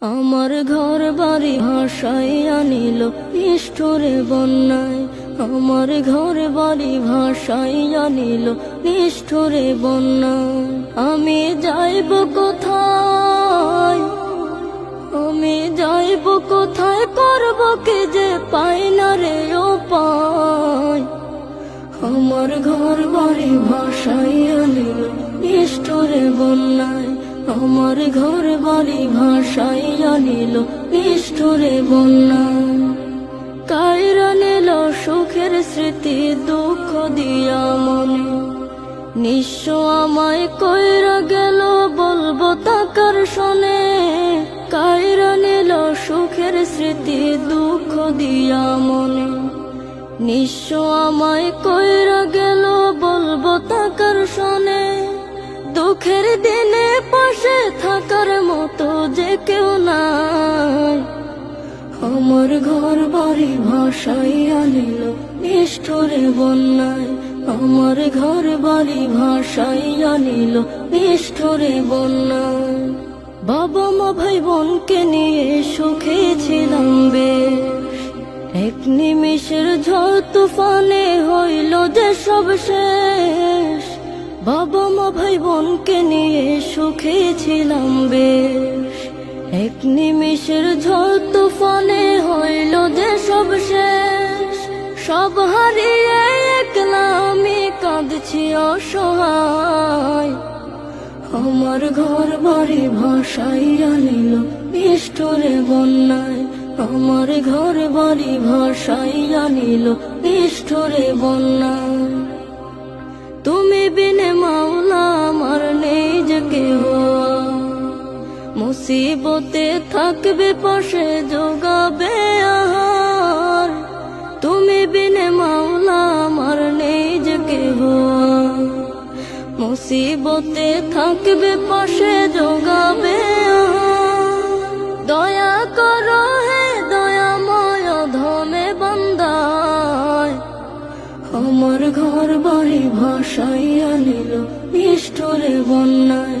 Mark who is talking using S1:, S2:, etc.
S1: আমার ঘর বাড়ি ভাষাই আনিল নিষ্ঠুরে বন্যায়। আমার ঘর বাড়ি ভাষাই আনিল নিষ্ঠুরে বন্যায়। আমি যাইব কোথায়? আমি যাইব কোথায়? করব কে যে পাই না রে ও পাই। আমার ঘর বাড়ি আমার ঘর বাড়ি ভাষাই আনিল নিষ্ঠুরে বন্যায় কায়রা নিল সুখের স্মৃতি, দুঃখ দিয়া মনে। নিঃস্ব আমায় কইরা গেল বলব তাকার শোনে। কায়রা নিল সুখের স্মৃতি, দুঃখ দিয়া মনে। নিঃস্ব আমায় কইরা গেল বলব তাকার শোনে। দুঃখের দিনে থাকার মতো যে কেউ নাই। আমার ঘর বাড়ি ভাষাই আনিল, নিষ্ঠুরে বন্যায়। আমার ঘর বাড়ি ভাষাই আনিল, নিষ্ঠুরে বন্যায়। বাবা মা ভাই বোনকে নিয়ে সুখে ছিলাম বেশ এক নিমিষের ঝড় তুফানে হইল যে সব শেষ। বাবা ভাই বোনকে নিয়ে সুখে ছিলাম বেশ। এক নিমিষের ঝড় তুফানে হইল যে সব শেষ। সব হারিয়ে একলা আমি কাঁদছি অসহায়। আমার ঘর বাড়ি ভাষাই আনিল নিষ্ঠুরে বন্যায়। আমার ঘর বাড়ি ভাষাই আনিল নিষ্ঠুরে বন্যায়। তুমি বিনে মাওলা মুসিবতে থাকবে, পাশে যোগাবে আহার। তুমি বিনে মাওলা, আমার নেই যে কেহ। মুসিবতে থাকবে, পাশে যোগাবে দয়া করো হে দয়াময় ধমে বন্দায়। আমার ঘর বাড়ি ভাষাই আনিল নিষ্ঠুরে বন্যায়।